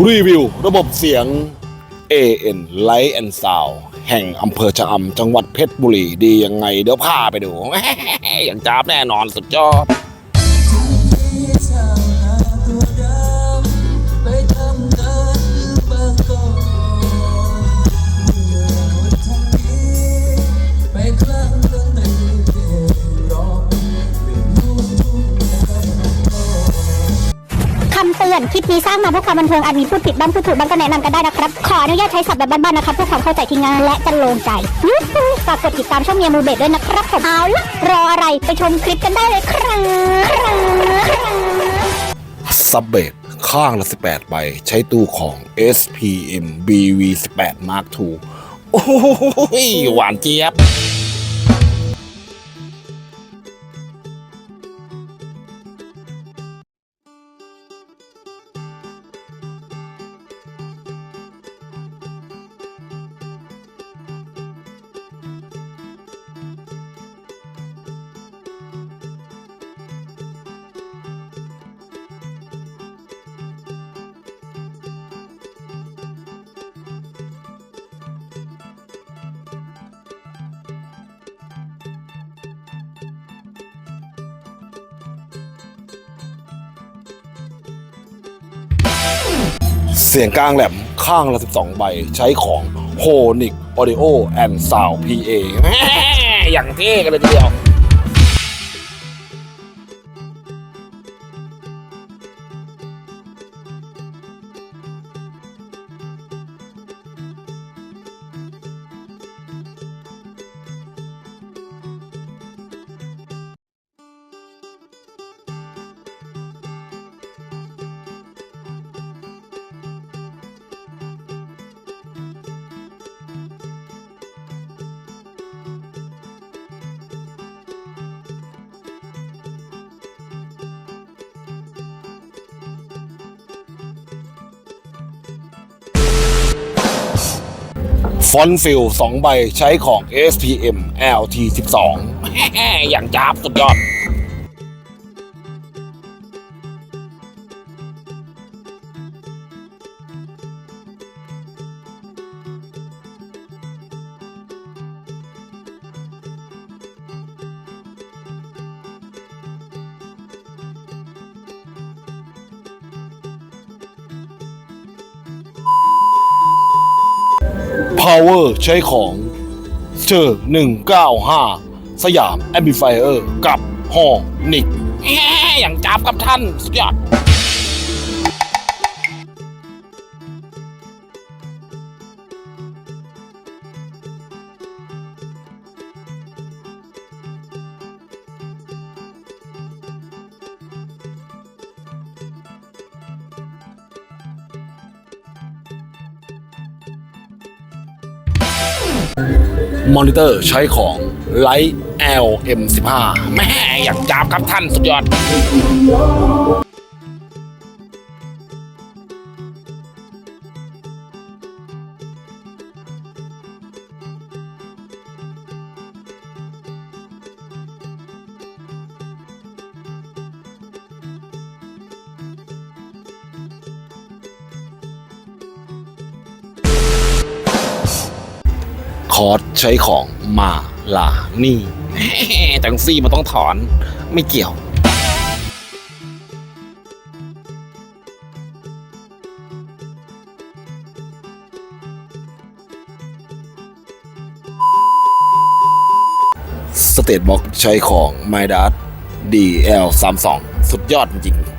รีวิว ระบบเสียง AN Light and Sound แห่งอำเภอชะอำจังหวัดเพชรบุรี ดียังไง เดี๋ยวพาไปดู อย่างจ้าบแน่นอนสุดยอด คลิปนี้สร้างมาเพื่อความบันเทิงอาจมีพูดผิดบ้างพูดถูกบ้างก็แนะนำกันได้นะครับ ขออนุญาตใช้ศัพท์แบบบ้านๆนะครับเพื่อความเข้าใจที่ง่ายและจะลงใจฝากกดติดตามช่องเมียมูเบดด้วยนะครับผมเอาละรออะไรไปชมคลิปกันได้เลยครับครับซับเบดข้างละ 18 ใบ ใช้ตู้ของ SPM BV 18 Mark II โอ้โหหวานเจี๊ยบ เสียงกลางแหลมข้างละ 12 ใบ ใช้ของ h o n i c Audio and Sound PA อย่างเท่กันเลยทีเดียว ฟอนฟิลสองใบใช้ของ SPM LT 12 อย่างจ้าบสุดยอด Power ใช้ของเชอร์195 สยามแอมบิไฟเออร์กับฮอนิกอย่างจับกับท่านสุดยอด มอนิเตอร์ใช้ของ Light LM15 แม่อย่างจ้าบครับท่านสุดยอด คอร์สใช้ของมาลานี่แตังซี่มันต้องถอนไม่เกี่ยวสเตตบ็อกใช้ของ m y d a t DL32 สุดยอดจริง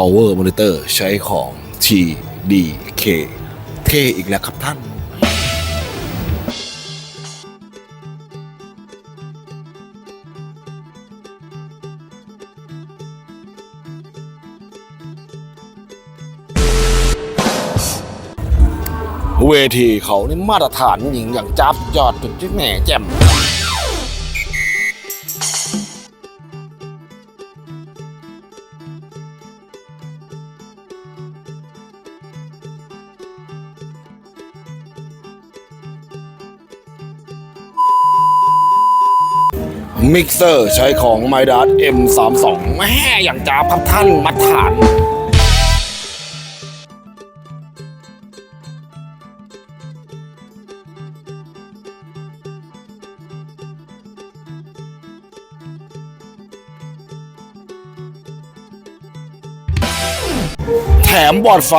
Power Monitor ใช้ของ TDK เท่อีกแล้วครับท่านเวทีเขานี่มาตรฐานหญิงอย่างจับยอดจุดที่แหม่แจ่ม มิกเซอร์ใช้ของไมดัส M32 แม่อย่างจ้าบครับท่านมัดฐานแถมบอดไฟ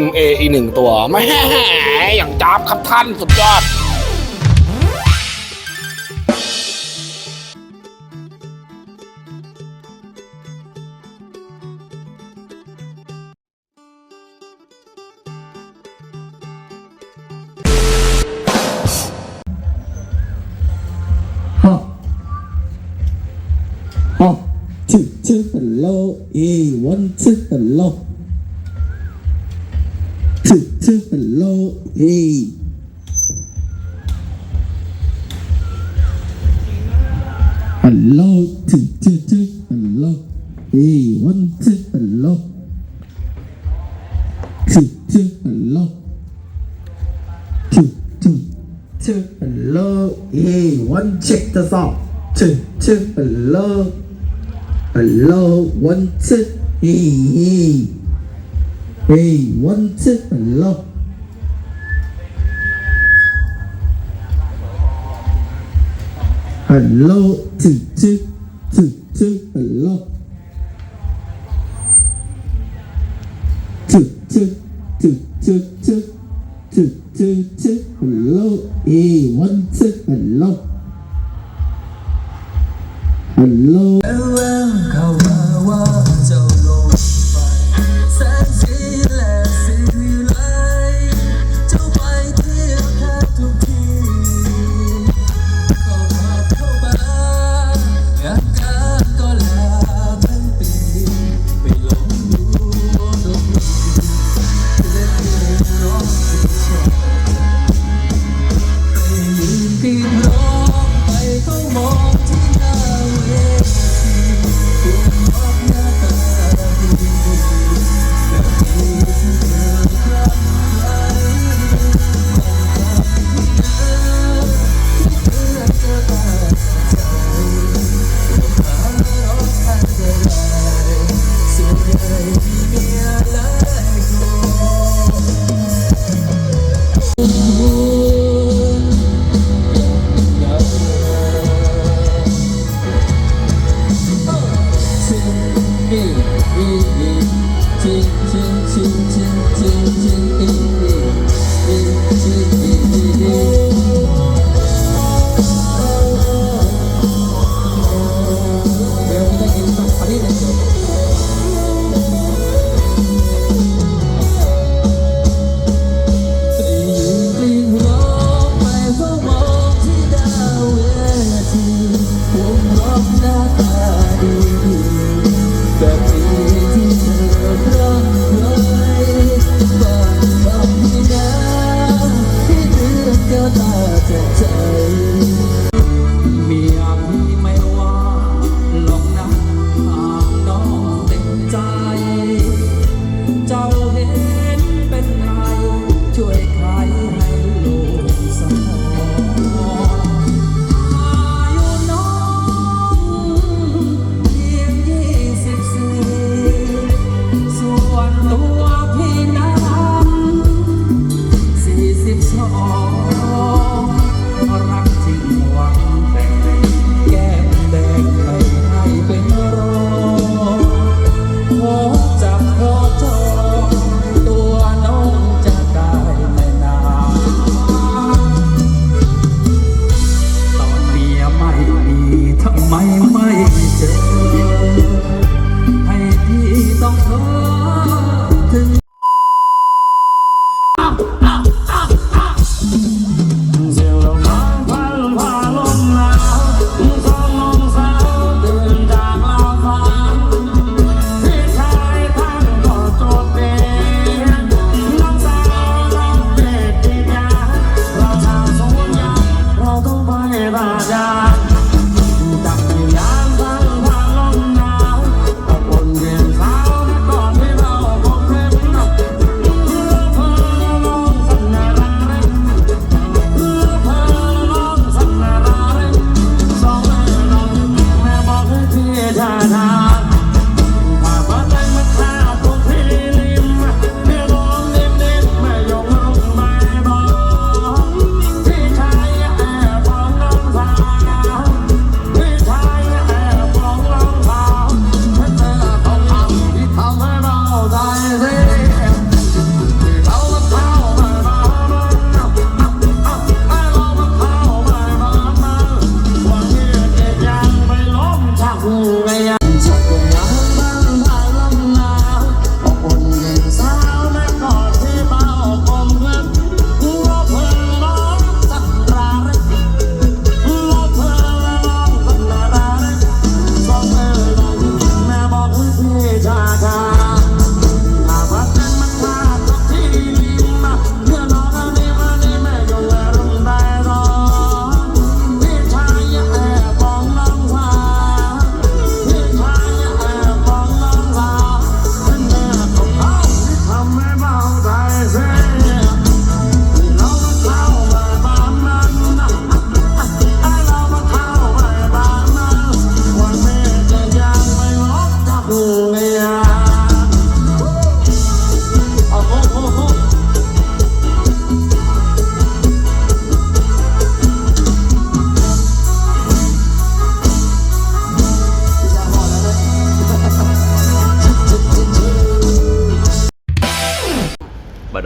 MA อีกหนึ่งตัวแม่อย่างจ้าบครับท่านสุดยอด to the low, yeah, one to the low. Two to the low, yeah. Hello, two, two, two, hello. Hey, one, two, hello. Two, two, hello. Two, two, two, hello. Hey, one, check the song. Two, two, hello. Below. One, two. E. E. E. One, two below. Hello, two, two, two, two, hello. Two, two, two, two, two, two, two, two, hello. E, one, two, hello. Hello.